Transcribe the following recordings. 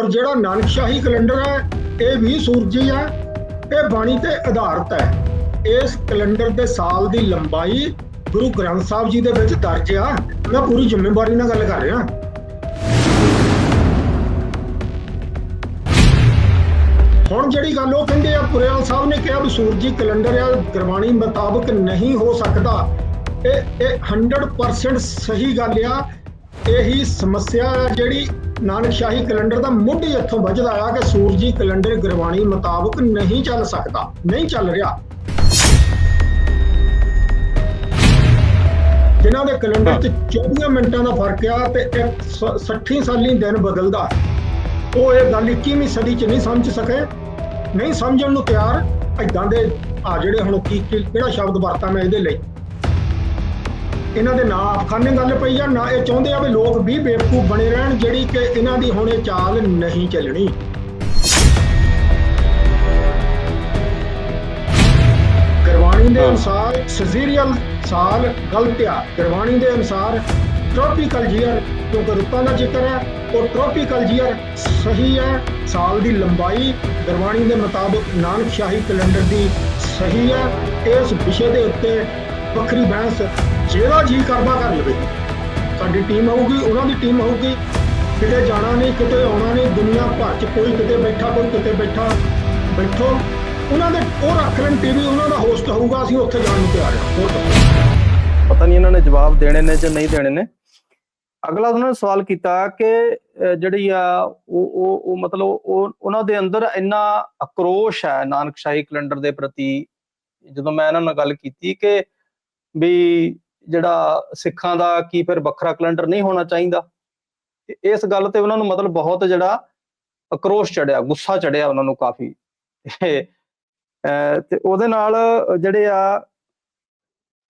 ਔਰ ਜਿਹੜਾ ਨਾਨਕਸ਼ਾਹੀ ਕੈਲੰਡਰ ਹੈ, ਇਹ ਵੀ ਸੂਰਜੀ ਹੈ, ਇਹ ਬਾਣੀ ਤੇ ਆਧਾਰਿਤ ਹੈ। ਇਸ ਕੈਲੰਡਰ ਦੇ ਸਾਲ ਦੀ ਲੰਬਾਈ ਗੁਰੂ ਗ੍ਰੰਥ ਸਾਹਿਬ ਜੀ ਦੇ ਵਿੱਚ ਦਰਜ ਆ। ਮੈਂ ਪੂਰੀ ਜ਼ਿੰਮੇਵਾਰੀ ਨਾਲ ਗੱਲ ਕਰ ਰਿਹਾ। ਹੁਣ ਜਿਹੜੀ ਗੱਲ ਉਹ ਕਹਿੰਦੇ ਆ ਪੁਰੇਵਾਲ ਸਾਹਿਬ ਨੇ ਕਿਹਾ ਵੀ ਸੂਰਜੀ ਕੈਲੰਡਰ ਆ, ਗੁਰਬਾਣੀ ਮੁਤਾਬਕ ਨਹੀਂ ਹੋ ਸਕਦਾ। ਇਹ ਇਹ 100% ਸਹੀ ਗੱਲ ਆ। ਇਹੀ ਸਮੱਸਿਆ ਜਿਹੜੀ ਨਾਨਕਸ਼ਾਹੀ ਕੈਲੰਡਰ ਦਾ ਮੁੱਢ ਹੀ ਇੱਥੋਂ ਵੱਜਦਾ ਆ ਕਿ ਸੂਰਜੀ ਕੈਲੰਡਰ ਗੁਰਬਾਣੀ ਮੁਤਾਬਕ ਨਹੀਂ ਚੱਲ ਸਕਦਾ ਨਹੀਂ ਚੱਲ ਰਿਹਾ। ਜਿਨ੍ਹਾਂ ਦੇ ਕੈਲੰਡਰ 'ਚ 24 ਮਿੰਟਾਂ ਦਾ ਫ਼ਰਕ ਆ ਤੇ ਇੱਕ ਸ- 60 ਸਾਲੀ ਦਿਨ ਬਦਲਦਾ। ਉਹ ਇਹ ਗੱਲ 21ਵੀਂ ਸਦੀ 'ਚ ਨਹੀਂ ਸਮਝ ਸਕੇ ਨਹੀਂ ਸਮਝਣ ਨੂੰ ਤਿਆਰ ਐਦਾਂ ਦੇ ਆ ਜਿਹੜੇ ਹੁਣ ਕੀ- ਕਿਹੜਾ ਸ਼ਬਦ ਵਰਤਾਂ ਮੈਂ ਇਹਦੇ ਲਈ। ਇਹਨਾਂ ਦੇ ਨਾਂ ਆਫਖਾਨੇ ਗੱਲ ਪਈ ਆ ਨਾ ਇਹ ਚਾਹੁੰਦੇ ਆ ਵੀ ਲੋਕ ਵੀ ਬੇਵਕੂਫ ਬਣੇ ਰਹਿਣ ਜਿਹੜੀ ਕਿ ਇਹਨਾਂ ਦੀ ਹੁਣ ਚਾਲ ਨਹੀਂ ਚੱਲਣੀ। ਗੁਰਬਾਣੀ ਦੇ ਅਨੁਸਾਰ ਸਜ਼ੀਰੀਅਲ ਸਾਲ ਗਲਤ ਆ। ਗੁਰਬਾਣੀ ਦੇ ਅਨੁਸਾਰ ਟ੍ਰੋਪੀਕਲ ਜੀਅਰ ਕਿਉਂਕਿ ਰੁੱਤਾਂ ਦਾ ਜ਼ਿਕਰ ਹੈ ਉਹ ਟ੍ਰੋਪੀਕਲ ਜੀਅਰ ਸਹੀ ਹੈ ਸਾਲ ਦੀ ਲੰਬਾਈ ਗੁਰਬਾਣੀ ਦੇ ਮੁਤਾਬਕ ਨਾਨਕ ਸ਼ਾਹੀ ਕੈਲੰਡਰ ਦੀ ਸਹੀ ਹੈ ਇਸ ਵਿਸ਼ੇ ਦੇ ਉੱਤੇ ਵੱਖਰੀ ਬਹਿਸ ਜਿਹੜਾ ਜੀ ਕਰਦਾ ਕਰ ਲਵੇ, ਸਾਡੀ ਟੀਮ ਆਊਗੀ, ਉਹਨਾਂ ਦੀ ਟੀਮ ਆਊਗੀ। ਕਿਤੇ ਜਾਣਾ ਨਹੀਂ, ਕਿਤੇ ਆਉਣਾ ਨਹੀਂ, ਦੁਨੀਆ ਭਰ ਚ ਕੋਈ ਕਿਤੇ ਬੈਠਾ, ਕੋਈ ਕਿਤੇ ਬੈਠਾ, ਬੈਠੋ। ਉਹਨਾਂ ਦੇ ਉਹ ਰੱਖ ਲੈਣ ਟੀਵੀ ਉਹਨਾਂ ਦਾ ਹੋਸਟ ਹੋਊਗਾ, ਅਸੀਂ ਉੱਥੇ ਜਾਣ ਨੂੰ ਤਿਆਰ ਹਾਂ। ਹੋਰ ਦੱਸੋ ਪਤਾ ਨਹੀਂ ਇਹਨਾਂ ਨੇ ਜਵਾਬ ਦੇਣੇ ਨੇ ਜਾਂ ਨਹੀਂ ਦੇਣੇ ਨੇ। ਅਗਲਾ ਉਹਨਾਂ ਨੇ ਸਵਾਲ ਕੀਤਾ ਕਿ ਜਿਹੜੀ ਆ, ਉਹ ਉਹ ਉਹ ਮਤਲਬ ਉਹ, ਉਹਨਾਂ ਦੇ ਅੰਦਰ ਇੰਨਾ ਅਕਰੋਸ਼ ਹੈ ਨਾਨਕਸ਼ਾਹੀ ਕੈਲੰਡਰ ਦੇ ਪ੍ਰਤੀ। ਜਦੋਂ ਮੈਂ ਇਹਨਾਂ ਨਾਲ ਗੱਲ ਕੀਤੀ ਕਿ ਵੀ ਜਿਹੜਾ ਸਿੱਖਾਂ ਦਾ ਕੀ ਫਿਰ ਵੱਖਰਾ ਕੈਲੰਡਰ ਨਹੀਂ ਹੋਣਾ ਚਾਹੀਦਾ। ਇਸ ਗੱਲ ਤੇ ਉਹਨਾਂ ਨੂੰ ਮਤਲਬ ਬਹੁਤ ਜਿਹੜਾ ਅਕਰੋਸ਼ ਚੜਿਆ ਗੁੱਸਾ ਚੜਿਆ ਉਹਨਾਂ ਨੂੰ ਕਾਫੀ। ਤੇ ਅਹ, ਤੇ ਉਹਦੇ ਨਾਲ ਜਿਹੜੇ ਆ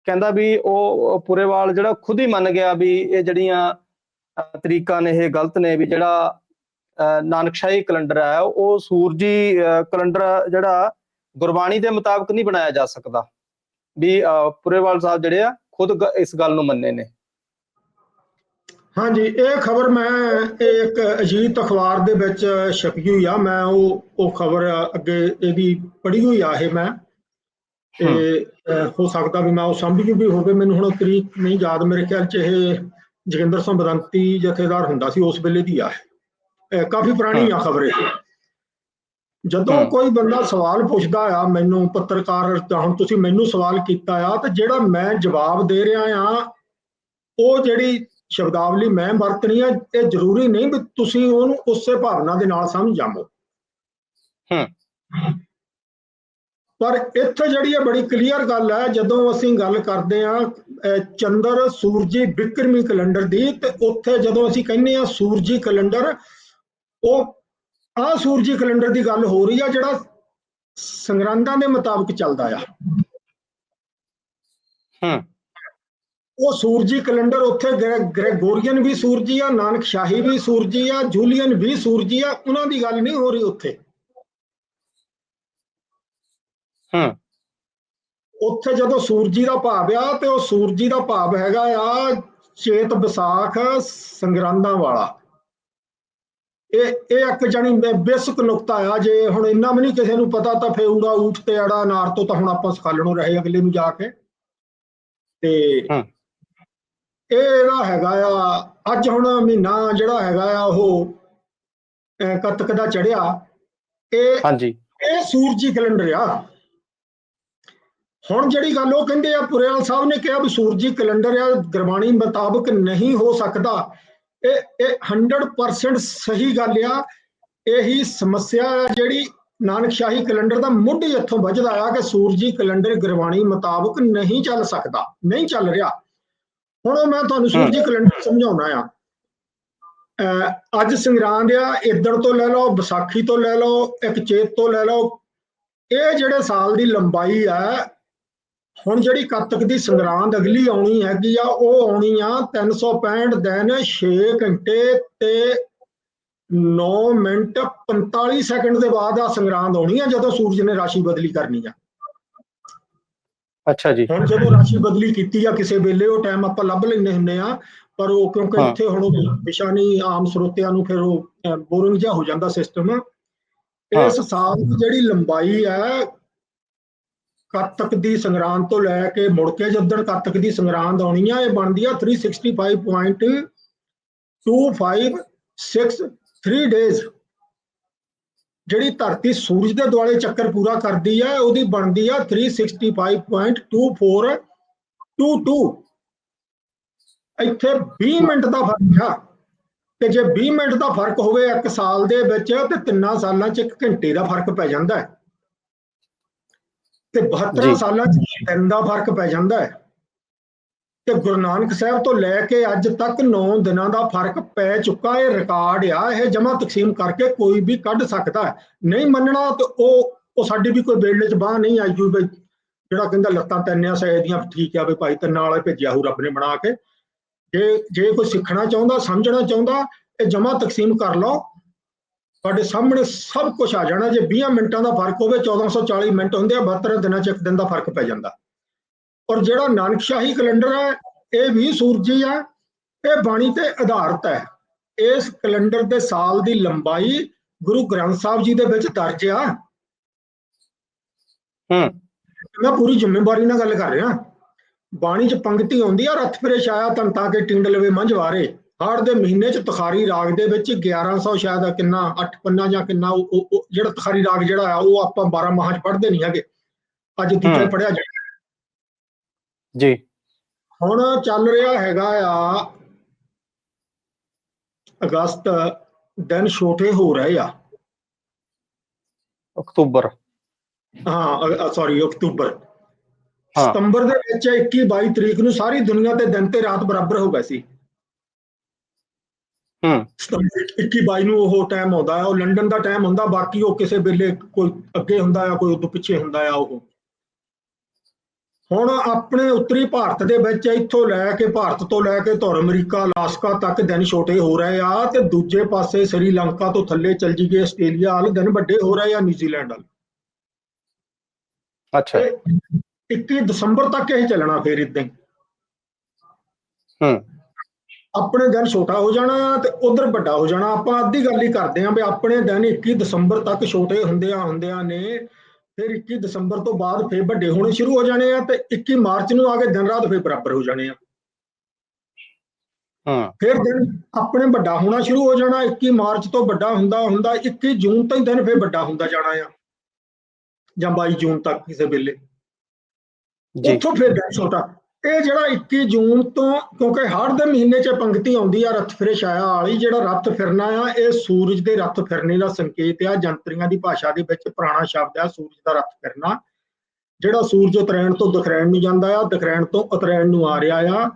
ਕਹਿੰਦਾ ਵੀ ਉਹ ਪੁਰੇਵਾਲ ਜਿਹੜਾ ਖੁਦ ਹੀ ਮੰਨ ਗਿਆ ਵੀ ਇਹ ਜਿਹੜੀਆਂ ਤਰੀਕਾਂ ਨੇ ਇਹ ਗਲਤ ਨੇ ਵੀ ਜਿਹੜਾ ਅਹ, ਨਾਨਕਸ਼ਾਹੀ ਕੈਲੰਡਰ ਹੈ ਉਹ ਸੂਰਜੀ ਕੈਲੰਡਰ ਜਿਹੜਾ ਗੁਰਬਾਣੀ ਦੇ ਮੁਤਾਬਕ ਨਹੀਂ ਬਣਾਇਆ ਜਾ ਸਕਦਾ। ਵੀ ਅਹ, ਪੁਰੇਵਾਲ ਸਾਹਿਬ ਜਿਹੜੇ ਆ ਖੁਦ ਇਸ ਗੱਲ ਨੂੰ ਮੰਨੇ ਨੇ। ਹਾਂਜੀ ਇਹ ਖਬਰ ਮੈਂ ਇੱਕ ਅਜੀਤ ਅਖਬਾਰ ਦੇ ਵਿੱਚ ਛਪੀ ਹੋਈ ਆ। ਮੈਂ ਉਹ ਉਹ ਖਬਰ ਅੱਗੇ ਇਹਦੀ ਪੜ੍ਹੀ ਹੋਈ ਆ ਇਹ ਮੈਂ। ਤੇ ਹੋ। ਸਕਦਾ ਵੀ ਮੈਂ ਉਹ ਸਮਝ ਵੀ ਹੋਵੇ। ਮੈਨੂੰ ਹੁਣ ਤਰੀਕ ਨਹੀਂ ਯਾਦ ਮੇਰੇ ਖਿਆਲ ਚ ਇਹ ਜੋਗਿੰਦਰ ਸਿੰਘ ਬਦੰਤੀ ਜਥੇਦਾਰ ਹੁੰਦਾ ਸੀ ਉਸ ਵੇਲੇ ਦੀ ਆ। ਕਾਫੀ ਪੁਰਾਣੀ ਆ ਖਬਰ ਇਹ। ਜਦੋਂ। ਕੋਈ ਬੰਦਾ ਸਵਾਲ ਪੁੱਛਦਾ ਆ ਮੈਨੂੰ ਪੱਤਰਕਾਰ ਤਾਂ ਹੁਣ ਤੁਸੀਂ ਮੈਨੂੰ ਸਵਾਲ ਕੀਤਾ ਆ ਤੇ ਜਿਹੜਾ ਮੈਂ ਜਵਾਬ ਦੇ ਰਿਹਾ ਆ ਉਹ ਜਿਹੜੀ ਸ਼ਬਦਾਵਲੀ ਮੈਂ ਵਰਤਣੀ ਆ ਇਹ ਜ਼ਰੂਰੀ ਨਹੀਂ ਵੀ ਤੁਸੀਂ ਉਹਨੂੰ ਉਸੇ ਭਾਵਨਾ ਦੇ ਨਾਲ ਸਮਝ ਜਾਵੋ। ਪਰ ਇੱਥੇ ਜਿਹੜੀ ਇਹ ਬੜੀ ਕਲੀਅਰ ਗੱਲ ਹੈ ਜਦੋਂ ਅਸੀਂ ਗੱਲ ਕਰਦੇ ਆ ਚੰਦਰ ਸੂਰਜੀ ਵਿਕਰਮੀ ਕੈਲੰਡਰ ਦੀ ਤੇ ਉੱਥੇ ਜਦੋਂ ਅਸੀਂ ਕਹਿੰਦੇ ਆ ਸੂਰਜੀ ਕੈਲੰਡਰ ਉਹ ਆ ਸੂਰਜੀ ਕੈਲੰਡਰ ਦੀ ਗੱਲ ਹੋ ਰਹੀ ਆ ਜਿਹੜਾ ਸੰਗਰਾਂਦਾਂ ਦੇ ਮੁਤਾਬਕ ਚੱਲਦਾ ਆ। ਹੂੰ। ਉਹ ਸੂਰਜੀ ਕੈਲੰਡਰ ਉੱਥੇ ਗ੍ਰੈ- ਗ੍ਰੈਗੋਰੀਅਨ ਵੀ ਸੂਰਜੀ ਆ ਨਾਨਕ ਸ਼ਾਹੀ ਵੀ ਸੂਰਜੀ ਆ ਜੂਲੀਅਨ ਵੀ ਸੂਰਜੀ ਆ ਉਹਨਾਂ ਦੀ ਗੱਲ ਨਹੀਂ ਹੋ ਰਹੀ ਉੱਥੇ। ਹੂੰ। ਉੱਥੇ ਜਦੋਂ ਸੂਰਜੀ ਦਾ ਭਾਵ ਆ ਤੇ ਉਹ ਸੂਰਜੀ ਦਾ ਭਾਵ ਹੈਗਾ ਆ ਚੇਤ ਵਿਸਾਖ ਸੰਗਰਾਂਦਾਂ ਵਾਲਾ। ਇਹ ਇਹ ਇੱਕ ਜਾਨੀ ਬੇਸਿਕ ਨੁਕਤਾ ਆ ਜੇ ਹੁਣ ਇੰਨਾ ਵੀ ਨਹੀਂ ਕਿਸੇ ਨੂੰ ਪਤਾ ਤਾਂ ਫੇ ਊੜਾ ਊਠ ਤੇ ਅੜਾ ਨਾਰ ਤੋਂ ਤਾਂ ਹੁਣ ਆਪਾਂ ਸਖਾਲਣੋਂ ਰਹੇ ਅਗਲੇ ਨੂੰ ਜਾ ਕੇ। ਤੇ। ਇਹ ਇਹਦਾ ਹੈਗਾ ਆ ਅੱਜ ਹੁਣ ਮਹੀਨਾ ਜਿਹੜਾ ਹੈਗਾ ਆ ਉਹ ਕੱਤਕ ਦਾ ਚੜਿਆ। ਇਹ ਹਾਂਜੀ। ਇਹ ਸੂਰਜੀ ਕੈਲੰਡਰ ਆ। ਹੁਣ ਜਿਹੜੀ ਗੱਲ ਉਹ ਕਹਿੰਦੇ ਆ ਪੁਰੇਵਾਲ ਸਾਹਿਬ ਨੇ ਕਿਹਾ ਵੀ ਸੂਰਜੀ ਕੈਲੰਡਰ ਆ ਗੁਰਬਾਣੀ ਮੁਤਾਬਕ ਨਹੀਂ ਹੋ ਸਕਦਾ। ਇਹ ਇਹ 100% ਸਹੀ ਗੱਲ ਆ। ਇਹੀ ਸਮੱਸਿਆ ਜਿਹੜੀ ਨਾਨਕਸ਼ਾਹੀ ਕੈਲੰਡਰ ਦਾ ਮੁੱਢ ਇੱਥੋਂ ਵੱਜਦਾ ਆ ਕਿ ਸੂਰਜੀ ਕੈਲੰਡਰ ਗੁਰਬਾਣੀ ਮੁਤਾਬਕ ਨਹੀਂ ਚੱਲ ਸਕਦਾ ਨਹੀਂ ਚੱਲ ਰਿਹਾ। ਹੁਣ ਉਹ ਮੈਂ ਤੁਹਾਨੂੰ ਸੂਰਜੀ ਕੈਲੰਡਰ ਸਮਝਾਉਣਾ ਆ। ਅੱਜ ਸੰਗਰਾਂਦ ਆ ਇਦੜ ਤੋਂ ਲੈ ਲਓ ਵਿਸਾਖੀ ਤੋਂ ਲੈ ਲਓ ਇੱਕ ਚੇਤ ਤੋਂ ਲੈ ਲਓ। ਇਹ ਜਿਹੜੇ ਸਾਲ ਦੀ ਲੰਬਾਈ ਆ ਹੁਣ ਜਿਹੜੀ ਕੱਤਕ ਦੀ ਸੰਗਰਾਂਦ ਅਗਲੀ ਆਉਣੀ ਹੈਗੀ ਆ ਉਹ ਆਉਣੀ ਆ 365 ਦਿਨ 6 ਘੰਟੇ ਤੇ 9 ਮਿੰਟ 45 ਸੈਕਿੰਡ ਦੇ ਬਾਅਦ ਆ ਸੰਗਰਾਂਦ ਆਉਣੀ ਆ ਜਦੋਂ ਸੂਰਜ ਨੇ ਰਾਸ਼ੀ ਬਦਲੀ ਕਰਨੀ ਆ ਅੱਛਾ ਜੀ ਹੁਣ ਜਦੋਂ ਰਾਸ਼ੀ ਬਦਲੀ ਕੀਤੀ ਆ ਕਿਸੇ ਵੇਲੇ ਉਹ ਟਾਈਮ ਆਪਾਂ ਲੱਭ ਲੈਂਦੇ ਹੁੰਦੇ ਆ ਪਰ ਉਹ ਕਿਉਂਕਿ। ਇੱਥੇ ਹੁਣ ਉਹ ਵਿਸ਼ਾ ਨਹੀਂ ਆਮ ਸਰੋਤਿਆਂ ਨੂੰ ਫਿਰ ਉਹ ਬੋਰਿੰਗ ਜਿਹਾ ਹੋ ਜਾਂਦਾ ਸਿਸਟਮ। ਇਸ ਸਾਲ ਦੀ ਜਿਹੜੀ ਲੰਬਾਈ ਹੈ ਕੱਤਕ ਦੀ ਸੰਗਰਾਂਦ ਤੋਂ ਲੈ ਕੇ ਮੁੜ ਕੇ ਜਦੋਂ ਕੱਤਕ ਦੀ ਸੰਗਰਾਂਦ ਆਉਣੀ ਆ, ਇਹ ਬਣਦੀ ਆ 365.256 ਡੇਜ਼ ਜਿਹੜੀ ਧਰਤੀ ਸੂਰਜ ਦੇ ਦੁਆਲੇ ਚੱਕਰ ਪੂਰਾ ਕਰਦੀ ਹੈ ਉਹਦੀ ਬਣਦੀ ਆ 365.2422 ਇੱਥੇ 20 ਮਿੰਟ ਦਾ ਫ਼ਰਕ ਆ, ਤੇ ਜੇ 20 ਮਿੰਟ ਦਾ ਫ਼ਰਕ ਹੋਵੇ ਇੱਕ ਸਾਲ ਦੇ ਵਿੱਚ, ਤੇ ਤਿੰਨਾਂ ਸਾਲਾਂ 'ਚ ਇੱਕ ਘੰਟੇ ਦਾ ਫ਼ਰਕ ਪੈ ਜਾਂਦਾ। ਹੈ ਤੇ 72 ਜੀ। ਸਾਲਾਂ 'ਚ ਦਿਨ ਦਾ ਫ਼ਰਕ ਪੈ ਜਾਂਦਾ ਹੈ ਤੇ ਗੁਰੂ ਨਾਨਕ ਸਾਹਿਬ ਤੋਂ ਲੈ ਕੇ ਅੱਜ ਤੱਕ 9 ਦਿਨਾਂ ਦਾ ਫ਼ਰਕ ਪੈ ਚੁੱਕਾ ਇਹ ਰਿਕਾਰਡ ਆ ਇਹ ਜਮਾ ਤਕਸੀਮ ਕਰਕੇ ਕੋਈ ਵੀ ਕੱਢ ਸਕਦਾ ਹੈ। ਨਹੀਂ ਮੰਨਣਾ ਤੇ ਉਹ ਉਹ ਸਾਡੀ ਵੀ ਕੋਈ ਬੇੜਲੇ 'ਚ ਬਾਹ ਨਹੀਂ ਆਈ ਜੂ ਜਿਹੜਾ ਕਹਿੰਦਾ ਲੱਤਾਂ ਤੈਨਿਆ ਸੈ ਦੀਆਂ ਠੀਕ ਆ ਵੀ ਭਾਈ ਤੈਨਾਂ ਵਾਲੇ ਭੇਜਿਆ ਹੋ ਰੱਬ ਨੇ ਬਣਾ ਕੇ ਜੇ ਜੇ ਕੋਈ ਸਿੱਖਣਾ ਚਾਹੁੰਦਾ ਸਮਝਣਾ ਚਾਹੁੰਦਾ ਇਹ ਜਮਾ ਤਕਸੀਮ ਕਰ ਲਓ ਤੁਹਾਡੇ ਸਾਹਮਣੇ ਸਭ ਕੁਝ ਆ ਜਾਣਾ ਜੇ 20 ਮਿੰਟਾਂ ਦਾ ਫ਼ਰਕ ਹੋਵੇ 1440 ਮਿੰਟ ਹੁੰਦੇ ਆ 72 ਦਿਨਾਂ 'ਚ ਇੱਕ ਦਿਨ ਦਾ ਫ਼ਰਕ ਪੈ ਜਾਂਦਾ। ਔਰ ਜਿਹੜਾ ਨਾਨਕਸ਼ਾਹੀ ਕੈਲੰਡਰ ਹੈ ਇਹ ਵੀ ਸੂਰਜੀ ਆ ਇਹ ਬਾਣੀ ਤੇ ਆਧਾਰਿਤ ਹੈ। ਇਸ ਕੈਲੰਡਰ ਦੇ ਸਾਲ ਦੀ ਲੰਬਾਈ ਗੁਰੂ ਗ੍ਰੰਥ ਸਾਹਿਬ ਜੀ ਦੇ ਵਿੱਚ ਦਰਜ ਆ। ਹੂੰ। ਮੈਂ ਪੂਰੀ ਜ਼ਿੰਮੇਵਾਰੀ ਨਾਲ ਗੱਲ ਕਰ ਰਿਹਾ। ਬਾਣੀ 'ਚ ਪੰਕਤੀ ਆਉਂਦੀ ਆ ਰਥ ਫਿਰੇ ਛਾਇਆ ਤੰਤਾ ਕੇ ਟਿੰਡ ਲਵੇ ਮੰਝ ਵਾਰੇ। ਹਾੜ ਦੇ ਮਹੀਨੇ 'ਚ ਤਖਾਰੀ ਰਾਗ ਦੇ ਵਿੱਚ 1100 ਸ਼ਾਇਦ ਕਿੰਨਾ 8 ਪੰਨਾ ਜਾਂ ਕਿੰਨਾ ਉਹ- ਜਿਹੜਾ ਤਖਾਰੀ ਰਾਗ ਜਿਹੜਾ ਆ ਉਹ ਆਪਾਂ 12 ਮਾਹਾਂ 'ਚ ਪੜ੍ਹਦੇ ਨਹੀਂ ਹੈਗੇ। ਅੱਜ ਤੀਜਾ। ਪੜਿਆ ਜਾਣਾ ਜੀ। ਹੁਣ ਚੱਲ ਰਿਹਾ ਹੈਗਾ ਆ ਅਗਸਤ ਦਿਨ ਛੋਟੇ ਹੋ ਰਹੇ ਆ। ਅਕਤੂਬਰ। ਹਾਂ ਸੌਰੀ ਅਕਤੂਬਰ। ਸਤੰਬਰ ਦੇ ਵਿੱਚ 21 22 ਤਰੀਕ ਨੂੰ ਸਾਰੀ ਦੁਨੀਆ ਤੇ ਦਿਨ ਤੇ ਰਾਤ ਬਰਾਬਰ ਹੋ ਗਏ ਸੀ। ਹੂੰ। ਸਤੰਬਰ 21 22 ਨੂੰ ਉਹ ਟਾਈਮ ਆਉਂਦਾ ਹੈ ਉਹ ਲੰਡਨ ਦਾ ਟਾਈਮ ਹੁੰਦਾ ਬਾਕੀ ਉਹ ਕਿਸੇ ਵੇਲੇ ਕੋਈ ਅੱਗੇ ਹੁੰਦਾ ਆ ਕੋਈ ਉਦੋਂ ਪਿੱਛੇ ਹੁੰਦਾ ਆ ਉਹ। ਹੁਣ ਆਪਣੇ ਉੱਤਰੀ ਭਾਰਤ ਦੇ ਵਿੱਚ ਇੱਥੋਂ ਲੈ ਕੇ ਭਾਰਤ ਤੋਂ ਲੈ ਕੇ ਧੁਰ ਅਮਰੀਕਾ ਅਲਾਸਕਾ ਤੱਕ ਦਿਨ ਛੋਟੇ ਹੋ ਰਹੇ ਆ ਤੇ ਦੂਜੇ ਪਾਸੇ ਸ੍ਰੀਲੰਕਾ ਤੋਂ ਥੱਲੇ ਚੱਲ ਜੀਗੇ ਆਸਟ੍ਰੇਲੀਆ ਵਾਲ ਦਿਨ ਵੱਡੇ ਹੋ ਰਹੇ ਆ ਨਿਊਜ਼ੀਲੈਂਡ ਵਾਲ। ਅੱਛਾ। ਤੇ 21 ਦਸੰਬਰ ਤੱਕ ਇਹ ਚੱਲਣਾ ਫਿਰ ਇਦਾਂ ਹੀ। ਹੂੰ। ਆਪਣੇ ਦਿਨ ਛੋਟਾ ਹੋ ਜਾਣਾ ਤੇ ਉਧਰ ਵੱਡਾ ਹੋ ਜਾਣਾ। ਆਪਾਂ ਅੱਧੀ ਗੱਲ ਹੀ ਕਰਦੇ ਆਂ ਵੀ ਆਪਣੇ ਦਿਨ 21 ਦਸੰਬਰ ਤੱਕ ਛੋਟੇ ਹੁੰਦਿਆਂ ਹੁੰਦਿਆਂ ਨੇ ਫਿਰ 21 ਦਸੰਬਰ ਤੋਂ ਬਾਅਦ ਫਿਰ ਵੱਡੇ ਹੋਣੇ ਸ਼ੁਰੂ ਹੋ ਜਾਣੇ ਆ ਤੇ 21 ਮਾਰਚ ਨੂੰ ਆ ਕੇ ਦਿਨ ਰਾਤ ਫਿਰ ਬਰਾਬਰ ਹੋ ਜਾਣੇ ਆ। ਹੂੰ। ਫਿਰ ਦਿਨ ਆਪਣੇ ਵੱਡਾ ਹੋਣਾ ਸ਼ੁਰੂ ਹੋ ਜਾਣਾ 21 ਮਾਰਚ ਤੋਂ ਵੱਡਾ ਹੁੰਦਾ ਹੁੰਦਾ 21 ਜੂਨ ਤੋਂ ਹੀ ਦਿਨ ਫਿਰ ਵੱਡਾ ਹੁੰਦਾ ਜਾਣਾ ਆ। ਜਾਂ 22 ਜੂਨ ਤੱਕ ਕਿਸੇ ਵੇਲੇ। ਜੀ। ਉੱਥੋਂ ਫਿਰ ਦਿਨ ਛੋਟਾ। ਇਹ ਜਿਹੜਾ 21 ਜੂਨ ਤੋਂ, ਕਿਉਂਕਿ ਹਰ ਦੇ ਮਹੀਨੇ 'ਚ ਪੰਕਤੀ ਆਉਂਦੀ ਆ ਰਥ ਫਿਰੇ ਛਾਇਆ ਵਾਲੀ, ਜਿਹੜਾ ਰਥ ਫਿਰਨਾ ਆ, ਇਹ ਸੂਰਜ ਦੇ ਰਥ ਫਿਰਨੇ ਦਾ ਸੰਕੇਤ ਆ, ਜੰਤਰੀਆਂ ਦੀ ਭਾਸ਼ਾ ਦੇ ਵਿੱਚ ਪੁਰਾਣਾ ਸ਼ਬਦ ਆ, ਸੂਰਜ ਦਾ ਰਥ ਫਿਰਨਾ। ਜਿਹੜਾ ਸੂਰਜ ਉਤਰਾਇਣ ਤੋਂ ਦਖਰੈਣ ਨੂੰ ਜਾਂਦਾ ਆ, ਦਖਰੈਣ ਤੋਂ ਉਤਰਾਇਣ ਨੂੰ ਆ ਰਿਹਾ ਆ,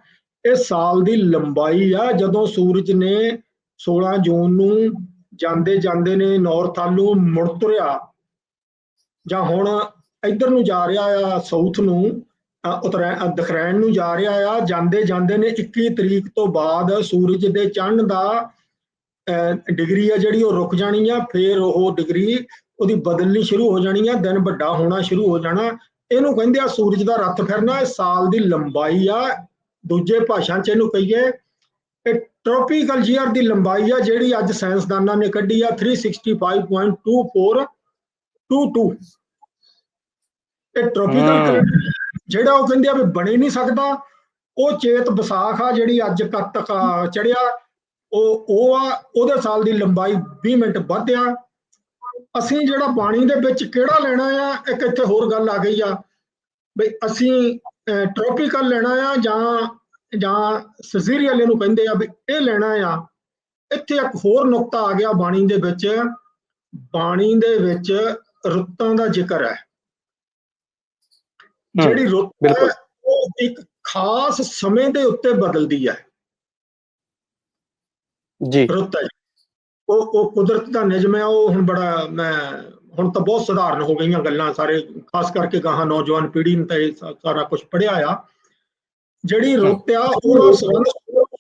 ਇਹ ਸਾਲ ਦੀ ਲੰਬਾਈ ਆ, ਜਦੋਂ ਸੂਰਜ ਨੇ 16 ਜੂਨ ਨੂੰ ਜਾਂਦੇ ਜਾਂਦੇ ਨੇ ਨਾਰਥ ਵੱਲ ਮੁੜ ਤੁਰਿਆ, ਜਾਂ ਹੁਣ ਇੱਧਰ ਨੂੰ ਜਾ ਰਿਹਾ ਆ ਸਾਊਥ ਨੂੰ ਉਤਰਾਇਣ ਦਖਰੈਣ ਨੂੰ ਜਾ ਰਿਹਾ ਆ। ਜਾਂਦੇ ਜਾਂਦੇ ਨੇ 21 ਤਰੀਕ ਤੋਂ ਬਾਅਦ ਸੂਰਜ ਦੇ ਚੜ੍ਹਨ ਦਾ ਡਿਗਰੀ ਆ ਜਿਹੜੀ ਉਹ ਰੁਕ ਜਾਣੀ ਆ। ਫਿਰ ਉਹ ਡਿਗਰੀ ਉਹਦੀ ਬਦਲਣੀ ਸ਼ੁਰੂ ਹੋ ਜਾਣੀ ਆ। ਦਿਨ ਵੱਡਾ ਹੋਣਾ ਸ਼ੁਰੂ ਹੋ ਜਾਣਾ। ਇਹਨੂੰ ਕਹਿੰਦੇ ਆ ਸੂਰਜ ਦਾ ਰੱਥ ਫਿਰਨਾ। ਇਹ ਸਾਲ ਦੀ ਲੰਬਾਈ ਆ। ਦੂਜੇ ਭਾਸ਼ਾ 'ਚ ਇਹਨੂੰ ਕਹੀਏ ਇਹ ਟ੍ਰੋਪੀਕਲ ਈਅਰ ਦੀ ਲੰਬਾਈ ਆ ਜਿਹੜੀ ਅੱਜ ਸਾਇੰਸਦਾਨਾਂ ਨੇ ਕੱਢੀ ਆ। 365.2422 ਇਹ ਟ੍ਰੋਪੀਕਲ ਜਿਹੜਾ ਉਹ ਕਹਿੰਦੇ ਆ ਵੀ ਬਣੇ ਨਹੀਂ ਸਕਦਾ, ਉਹ ਚੇਤ ਵਿਸਾਖ ਆ ਜਿਹੜੀ ਅੱਜ ਕੱਤਕ ਚੜਿਆ ਉਹ ਉਹ ਆ, ਉਹਦੇ ਸਾਲ ਦੀ ਲੰਬਾਈ 20 ਮਿੰਟ ਵੱਧ ਆ। ਅਸੀਂ ਜਿਹੜਾ ਪਾਣੀ ਦੇ ਵਿੱਚ ਕਿਹੜਾ ਲੈਣਾ ਆ, ਇੱਕ ਇੱਥੇ ਹੋਰ ਗੱਲ ਆ ਗਈ ਆ। ਵੀ ਅਸੀਂ ਟ੍ਰੋਪੀਕਲ ਲੈਣਾ ਆ ਜਾਂ ਜਾਂ ਸਜ਼ੀਰੀਅਲ ਇਹਨੂੰ ਕਹਿੰਦੇ ਆ ਵੀ ਇਹ ਲੈਣਾ ਆ। ਇੱਥੇ ਇੱਕ ਹੋਰ ਨੁਕਤਾ ਆ ਗਿਆ ਬਾਣੀ ਦੇ ਵਿੱਚ। ਬਾਣੀ ਦੇ ਵਿੱਚ ਰੁੱਤਾਂ ਦਾ ਜ਼ਿਕਰ ਹੈ। ਜਿਹੜੀ ਰੁੱਤ ਹੈ। ਉਹ ਇੱਕ ਖਾਸ ਸਮੇਂ ਦੇ ਉੱਤੇ ਬਦਲਦੀ ਹੈ। ਜੀ। ਰੁੱਤ ਹੈ ਉਹ ਉਹ ਕੁਦਰਤ ਦਾ ਨਿਯਮ ਹੈ ਉਹ ਹੁਣ ਬੜਾ ਮੈਂ ਹੁਣ ਤਾਂ ਬਹੁਤ ਸਧਾਰਨ ਹੋ ਗਈਆਂ ਗੱਲਾਂ ਸਾਰੇ ਖਾਸ ਕਰਕੇ ਗਾਹਾਂ ਨੌਜਵਾਨ ਪੀੜ੍ਹੀ ਨੂੰ ਤਾਂ ਇਹ ਸਾਰਾ ਕੁਝ ਪੜਿਆ ਆ। ਜਿਹੜੀ ਰੁੱਤ ਆ ਉਹਦਾ ਸੰਬੰਧ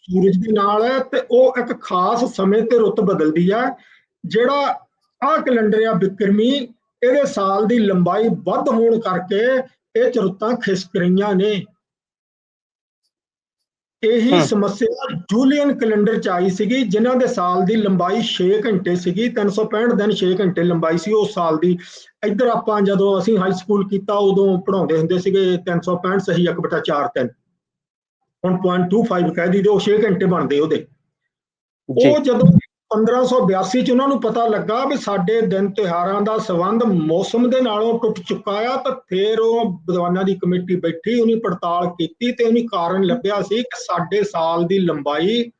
ਸੂਰਜ ਦੇ ਨਾਲ ਹੈ ਤੇ ਉਹ ਇੱਕ ਖਾਸ ਸਮੇਂ ਤੇ ਰੁੱਤ ਬਦਲਦੀ ਹੈ ਜਿਹੜਾ ਆਹ ਕੈਲੰਡਰ ਆ ਬਿਕਰਮੀ ਇਹਦੇ ਸਾਲ ਦੀ ਲੰਬਾਈ ਵੱਧ ਹੋਣ ਕਰਕੇ ਇਹ ਚ ਰੁੱਤਾਂ ਖਿਸਕ ਰਹੀਆਂ ਨੇ। ਇਹੀ। ਸਮੱਸਿਆ ਜੂਲੀਅਨ ਕੈਲੰਡਰ ਚ ਆਈ ਸੀਗੀ ਜਿਨ੍ਹਾਂ ਦੇ ਸਾਲ ਦੀ ਲੰਬਾਈ 6 ਘੰਟੇ ਸੀਗੀ 365 ਦਿਨ 6 ਘੰਟੇ ਲੰਬਾਈ ਸੀ ਉਸ ਸਾਲ ਦੀ। ਇੱਧਰ ਆਪਾਂ ਜਦੋਂ ਅਸੀਂ ਹਾਈ ਸਕੂਲ ਕੀਤਾ ਉਦੋਂ ਪੜਾਉਂਦੇ ਹੁੰਦੇ ਸੀਗੇ 365 ਸਹੀ 1/4 3 ਹੁਣ 0.25 ਕਹਿ ਦਈਦੇ ਉਹ 6 ਘੰਟੇ ਬਣਦੇ ਉਹਦੇ। ਉਹ ਜਦੋਂ 1582 ਚ ਉਹਨਾਂ ਨੂੰ ਪਤਾ ਲੱਗਾ ਵੀ ਸਾਡੇ ਦਿਨ ਤਿਉਹਾਰਾਂ ਦਾ ਸੰਬੰਧ ਮੌਸਮ ਦੇ ਨਾਲੋਂ ਟੁੱਟ ਚੁੱਕਾ ਆ ਤਾਂ ਫਿਰ ਉਹ ਵਿਦਵਾਨਾਂ ਦੀ ਕਮੇਟੀ ਬੈਠੀ, ਉਹਨੇ ਪੜਤਾਲ ਕੀਤੀ ਤੇ ਉਹਨੇ ਕਾਰਨ ਲੱਭਿਆ ਸੀ ਕਿ ਸਾਡੇ ਸਾਲ ਦੀ ਲੰਬਾਈ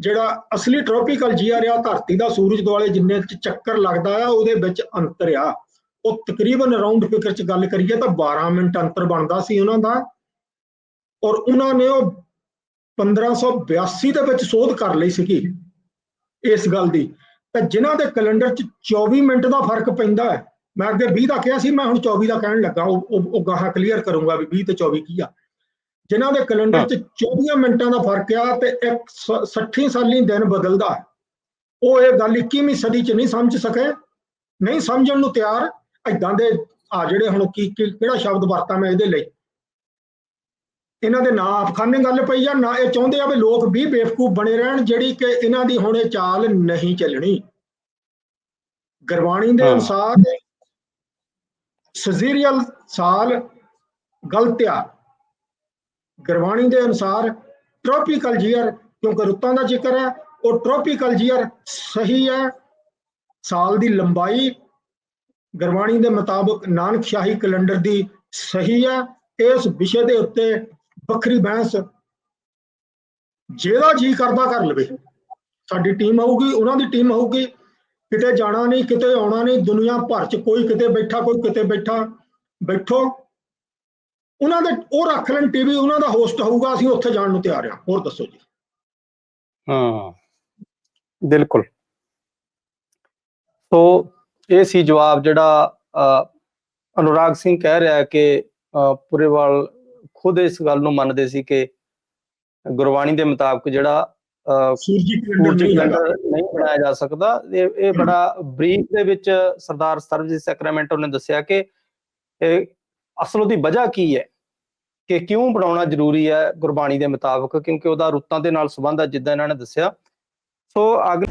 ਜਿਹੜਾ ਅਸਲੀ ਟ੍ਰੋਪੀਕਲ ਜੀਆਰ ਆ, ਧਰਤੀ ਦਾ ਸੂਰਜ ਦੁਆਲੇ ਜਿੰਨੇ ਚੱਕਰ ਲੱਗਦਾ ਆ, ਉਹਦੇ ਵਿੱਚ ਅੰਤਰ ਆ। ਉਹ ਤਕਰੀਬਨ ਰਾਉਂਡ ਫਿਗਰ ਚ ਗੱਲ ਕਰੀਏ ਤਾਂ 12 ਮਿੰਟ ਅੰਤਰ ਬਣਦਾ ਸੀ ਉਹਨਾਂ ਦਾ ਔਰ ਉਹਨਾਂ ਨੇ ਉਹ 1582 ਦੇ ਵਿੱਚ ਸੋਧ ਕਰ ਲਈ ਸੀਗੀ। ਇਸ ਗੱਲ ਦੀ। ਤਾਂ ਜਿਨ੍ਹਾਂ ਦੇ ਕੈਲੰਡਰ 'ਚ 24 ਮਿੰਟ ਦਾ ਫ਼ਰਕ ਪੈਂਦਾ ਹੈ ਮੈਂ ਅੱਗੇ 20 ਦਾ ਕਿਹਾ ਸੀ ਮੈਂ ਹੁਣ 24 ਦਾ ਕਹਿਣ ਲੱਗਾ ਉਹ ਉਹ- ਗਾਹਾਂ ਕਲੀਅਰ ਕਰੂੰਗਾ ਵੀ 20 ਤੇ 24 ਕੀ ਆ। ਜਿਨ੍ਹਾਂ ਦੇ ਕੈਲੰਡਰ 'ਚ 24 ਮਿੰਟਾਂ ਦਾ ਫ਼ਰਕ ਆ ਤੇ ਇੱਕ ਸ- 60 ਸਾਲੀ ਦਿਨ ਬਦਲਦਾ ਹੈ। ਉਹ ਇਹ ਗੱਲ 21ਵੀਂ ਸਦੀ 'ਚ ਨਹੀਂ ਸਮਝ ਸਕੇ ਨਹੀਂ ਸਮਝਣ ਨੂੰ ਤਿਆਰ ਐਦਾਂ ਦੇ ਆ ਜਿਹੜੇ ਹੁਣ ਕੀ ਕੀ- ਕਿਹੜਾ ਸ਼ਬਦ ਵਰਤਾਂ ਮੈਂ ਇਹਦੇ ਲਈ। ਇਹਨਾਂ ਦੇ ਨਾਂ ਆਪਖਾਨੇ ਗੱਲ ਪਈ ਆ ਨਾ ਇਹ ਚਾਹੁੰਦੇ ਆ ਵੀ ਲੋਕ ਵੀ ਬੇਵਕੂਫ ਬਣੇ ਰਹਿਣ ਜਿਹੜੀ ਕਿ ਇਹਨਾਂ ਦੀ ਹੁਣ ਚਾਲ ਨਹੀਂ ਚੱਲਣੀ ਗੁਰਬਾਣੀ ਦੇ। ਅਨੁਸਾਰ ਸਜ਼ੀਰੀਅਲ ਸਾਲ ਗਲਤ ਆ ਗੁਰਬਾਣੀ ਦੇ ਅਨੁਸਾਰ ਟ੍ਰੋਪੀਕਲ ਜੀਅਰ ਕਿਉਂਕਿ ਰੁੱਤਾਂ ਦਾ ਜ਼ਿਕਰ ਹੈ ਉਹ ਟ੍ਰੋਪੀਕਲ ਜੀਅਰ ਸਹੀ ਹੈ ਸਾਲ ਦੀ ਲੰਬਾਈ ਗੁਰਬਾਣੀ ਦੇ ਮੁਤਾਬਕ ਨਾਨਕ ਸ਼ਾਹੀ ਕੈਲੰਡਰ ਦੀ ਸਹੀ ਹੈ ਇਸ ਵਿਸ਼ੇ ਦੇ ਉੱਤੇ ਵੱਖਰੀ ਬਹਿਸ ਜਿਹਦਾ ਜੀ ਕਰਦਾ ਕਰ ਲਵੇ। ਸਾਡੀ ਟੀਮ ਆਊਗੀ ਉਹਨਾਂ ਦੀ ਟੀਮ ਆਊਗੀ। ਕਿਤੇ ਜਾਣਾ ਨਹੀਂ ਕਿਤੇ ਆਉਣਾ ਨਹੀਂ ਦੁਨੀਆ ਭਰ ਚ ਕੋਈ ਕਿਤੇ ਬੈਠਾ ਕੋਈ ਕਿਤੇ ਬੈਠਾ। ਬੈਠੋ। ਉਹਨਾਂ ਦੇ ਉਹ ਰੱਖ ਲੈਣ ਟੀਵੀ ਉਹਨਾਂ ਦਾ ਹੋਸਟ ਹੋਊਗਾ ਅਸੀਂ ਉੱਥੇ ਜਾਣ ਨੂੰ ਤਿਆਰ ਹਾਂ। ਹੋਰ ਦੱਸੋ ਜੀ। ਹਾਂ ਬਿਲਕੁਲ। ਸੋ ਇਹ ਸੀ ਜਵਾਬ ਜਿਹੜਾ ਅ, ਅਨੁਰਾਗ ਸਿੰਘ ਕਹਿ ਰਿਹਾ ਕਿ ਅ, ਪੁਰੇਵਾਲ ਖੁਦ ਇਸ ਗੱਲ ਨੂੰ ਮੰਨਦੇ ਸੀ ਕਿ ਗੁਰਬਾਣੀ ਦੇ ਮੁਤਾਬਕ ਜਿਹੜਾ ਸੂਰਜੀ ਕੈਲੰਡਰ ਨਹੀਂ ਹੈਗਾ। ਕੈਲੰਡਰ ਨਹੀਂ ਬਣਾਇਆ ਜਾ ਸਕਦਾ। ਇਹ ਇਹ ਬੜਾ ਬਰੀਫ ਦੇ ਵਿੱਚ ਸਰਦਾਰ ਸਰਬਜੀਤ ਸੈਕਰਾਮੈਂਟੋ ਨੇ ਦੱਸਿਆ ਕਿ ਇਹ ਅਸਲ ਉਹਦੀ ਵਜ੍ਹਾ ਕੀ ਹੈ ਕਿ ਕਿਉਂ ਬਣਾਉਣਾ ਜ਼ਰੂਰੀ ਹੈ ਗੁਰਬਾਣੀ ਦੇ ਮੁਤਾਬਕ ਕਿਉਂਕਿ ਉਹਦਾ ਰੁੱਤਾਂ ਦੇ ਨਾਲ ਸੰਬੰਧ ਹੈ ਜਿੱਦਾਂ ਇਹਨਾਂ ਨੇ ਦੱਸਿਆ। ਸੋ ਅਗਲੇ